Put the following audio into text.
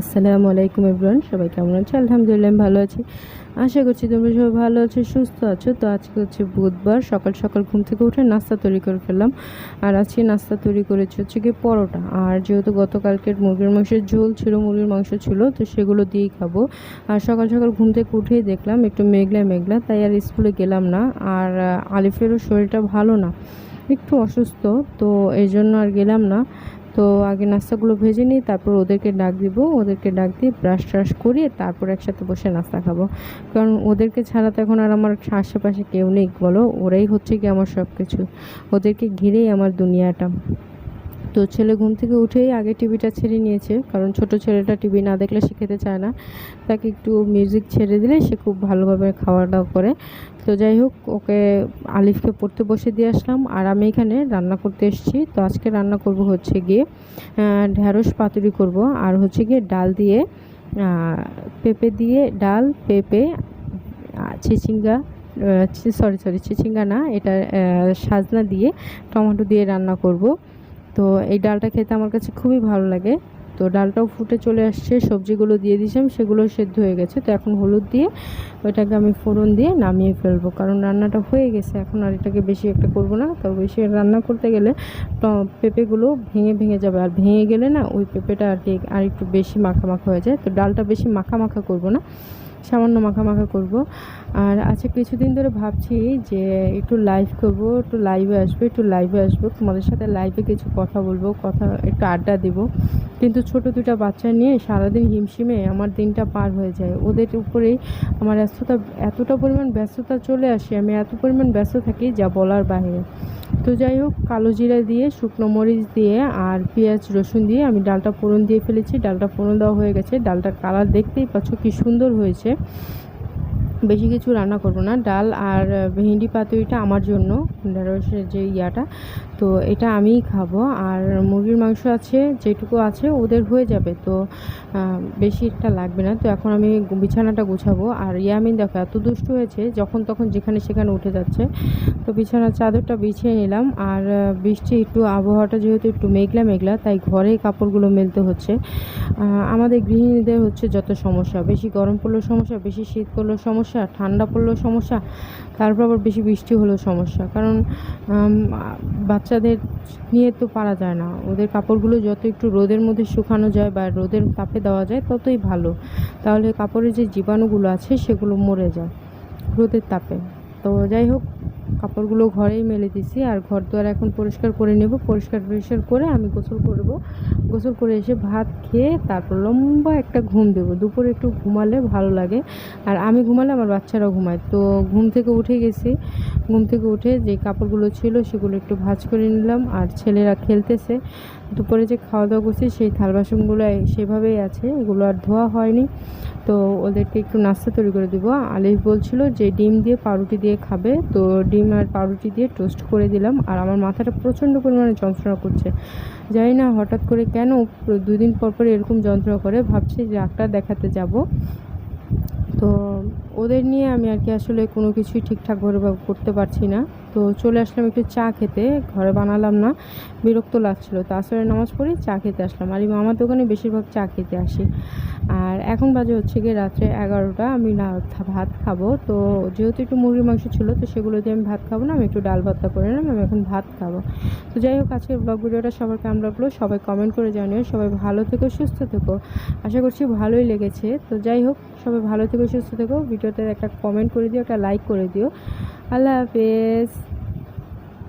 আসসালামু আলাইকুম এভরিওয়ান, সবাই কেমন আছে? আলহামদুলিল্লাহ ভালো আছি। আশা করছি তোমরা সবাই ভালো আছো, সুস্থ আছো। তো আজকে হচ্ছে বুধবার, সকাল সকাল ঘুম থেকে উঠে নাস্তা তৈরি করে ফেললাম। আর আজকে নাস্তা তৈরি করেছি হচ্ছে কি পরোটা। আর যেহেতু গতকালকের মুরগির মাংসের ঝোল ছিল, মুরগির মাংস ছিল, তো সেগুলো দিয়েই খাব। আর সকাল সকাল ঘুম থেকে উঠেই দেখলাম একটু মেঘলা মেঘলা, তাই আর স্কুলে গেলাম না। আর আলিফেরও শরীরটা ভালো না, একটু অসুস্থ, তো এই জন্য আর গেলাম না। তো আগে নাস্তাগুলো ভেজে নিই, তারপর ওদেরকে ডাক দিব। ওদেরকে ডাক দিয়ে ব্রাশ ট্রাশ করিয়ে তারপর একসাথে বসে নাস্তা খাব। কারণ ওদেরকে ছাড়া তো এখন আর আমার আশেপাশে কেউ নেই, বলো? ওরাই হচ্ছে কি আমার সব কিছু ওদেরকে ঘিরেই আমার দুনিয়াটা। তো ছেলে ঘুম থেকে উঠেই আগে টিভিটা ছেড়ে নিয়েছে, কারণ ছোট ছেলেটা টিভি না দেখলে সে খেতে চায় না। তাকে একটু মিউজিক ছেড়ে দিলে সে খুব ভালোভাবে খাওয়া দাওয়া করে। তো যাই হোক, ওকে আলিফকে পড়তে বসে দিয়ে আসলাম। আর আমি এখানে রান্না করতে এসেছি। তো আজকে রান্না করব হচ্ছে গিয়ে ঢ্যাঁড়স পাতুরি করব। আর হচ্ছে গিয়ে ডাল দিয়ে পেঁপে দিয়ে ডাল, পেঁপে চিচিঙ্গা সরি সরি চিচিঙ্গা না, এটা সাজনা দিয়ে টমেটো দিয়ে রান্না করব। তো এই ডালটা খেতে আমার কাছে খুবই ভালো লাগে। তো ডালটাও ফুটে চলে আসছে, সবজিগুলো দিয়ে দিয়েছিলাম সেগুলো সেদ্ধ হয়ে গেছে। তো এখন হলুদ দিয়ে ওইটাকে আমি ফোড়ন দিয়ে নামিয়ে ফেলব, কারণ রান্নাটা হয়ে গেছে, এখন আর এটাকে বেশি একটা করব না। তো বেশি রান্না করতে গেলে পেঁপেগুলো ভেঙে ভেঙে যাবে। আর ভেঙে গেলে না, ওই পেঁপেটা আর কি, আর একটু বেশি মাখা মাখা হয়ে যায়। তো ডালটা বেশি মাখা মাখা করব না। সামান্য মাখা মাখা করব। আর আচ্ছা কিছুদিন ধরে ভাবছি যে একটু লাইভ করব, একটু লাইভে আসব, একটু লাইভে আসব। তোমাদের সাথে লাইভে কিছু কথা বলব, কথা, একটু আড্ডা দিব। কিন্তু ছোট দুটা বাচ্চা নিয়ে সারাদিন হিমশিমে আমার দিনটা পার হয়ে যায়। ওদের উপরেই আমার ব্যস্ততা, এতটা পরিমাণ ব্যস্ততা চলে আসে, আমি এত পরিমাণ ব্যস্ত থাকি যা বলার বাইরে। তো যাই হোক, কালো জিরা দিয়ে, শুকনো মরিচ দিয়ে আর পেঁয়াজ রসুন দিয়ে আমি ডালটা ফোড়ন দিয়ে ফেলেছি। ডালটা ফোড়ন দেওয়া হয়ে গেছে। ডালটার কালার দেখতেই পাচ্ছ কি সুন্দর হয়েছে। বেশি কিছু রান্না করব না। ডাল আর ভেন্ডি পাতুরিটা আমার জন্য। ঢেঁড়সের যে ইয়াটা। তো এটা আমিই খাব। আর মুরগির মাংস আছে, যেটুকু আছে, ওদের হয়ে যাবে। তো বেশি একটা লাগবে না। তো এখন আমি বিছানাটা গুছাবো। আর ইয়ামিন দেখো, এত দুষ্ট হয়েছে, যখন তখন যেখানে সেখানে উঠে যাচ্ছে। তো বিছানার চাদরটা বিছিয়ে নিলাম। আর বৃষ্টি একটু, আবহাওয়াটা যেহেতু একটু মেঘলা মেঘলা, তাই ঘরে কাপড়গুলো মেলতে হচ্ছে। আমাদের গৃহিণীদের হচ্ছে যত সমস্যা। বেশি গরম পড়লেও সমস্যা, বেশি শীত পড়লেও সমস্যা। ঠান্ডা পড়লেও সমস্যা, তারপর আবার বেশি বৃষ্টি হলেও সমস্যা। কারণ বাচ্চাদের নিয়ে তো পারা যায় না। ওদের কাপড়গুলো যত একটু রোদের মধ্যে শুকানো যায় বা রোদের তাপে দেওয়া যায়, ততই ভালো। তাহলে কাপড়ের যে জীবাণুগুলো আছে, সেগুলো মরে যায় রোদের তাপে। তো যাই হোক কাপড়গুলো ঘরেই মেলে দিছি আর ঘর দুয়ার এখন পরিষ্কার করে নেব। পরিষ্কার পরিষ্কার করে আমি গোসল করব। গোসল করে এসে ভাত খেয়ে তারপর লম্বা একটা ঘুম দেবো। দুপুরে একটু ঘুমালে ভালো লাগে। আর আমি ঘুমালে আমার বাচ্চারাও ঘুমায়। তো ঘুম থেকে উঠে গেছি। ঘুম থেকে উঠে যে কাপড়গুলো ছিল সেগুলো একটু ভাজ করে নিলাম। আর ছেলেরা খেলতেছে। দুপুরে যে খাওয়া দাওয়া করছি সেই থাল বাসনগুলো সেভাবেই আছে। এগুলো আর ধোয়া হয়নি। তো ওদেরকে একটু নাস্তা তৈরি করে দেবো। আলিফ বলছিল যে ডিম দিয়ে পাউরুটি দিয়ে খাবে। তো ডিম আর পাউরুটি দিয়ে টোস্ট করে দিলাম আর আমার মাথাটা প্রচণ্ড পরিমাণে যন্ত্রণা করছে। জানি না হঠাৎ করে কেন দুদিন পর পর এরকম যন্ত্রণা করে, ভাবছি ডাক্তার দেখাতে যাব। তো ওদের নিয়ে আমি আর কি আসলে কোনো কিছুই ঠিকঠাকভাবে করতে পারছি না। তো চলে আসলাম একটু চা খেতে। ঘরে বানালাম না, বিরক্ত লাগছিল। তো আসলে নামাজ পড়ে চা খেতে আসলাম। আর এই মামার দোকানে বেশিরভাগ চা খেতে আসি। আর এখন বাজে হচ্ছে গিয়ে রাত্রে এগারোটা। আমি না ভাত খাব। তো যেহেতু একটু মুরগির মাংস ছিল, তো সেগুলো দিয়ে আমি ভাত খাব না। আমি একটু ডাল ভাতটা করে নিলাম, আমি এখন ভাত খাব। তো যাই হোক, আজকের ব্লগ ভিডিওটা সবার কেমন লাগল সবাই কমেন্ট করে জানিও। সবাই ভালো থেকো, সুস্থ থেকো। আশা করছি ভালোই লেগেছে। তো যাই হোক সবাই ভালো থেকো, সুস্থ থেকো। ভিডিওতে একটা কমেন্ট করে দিও, একটা লাইক করে দিও। আল্লাহ হাফেজ।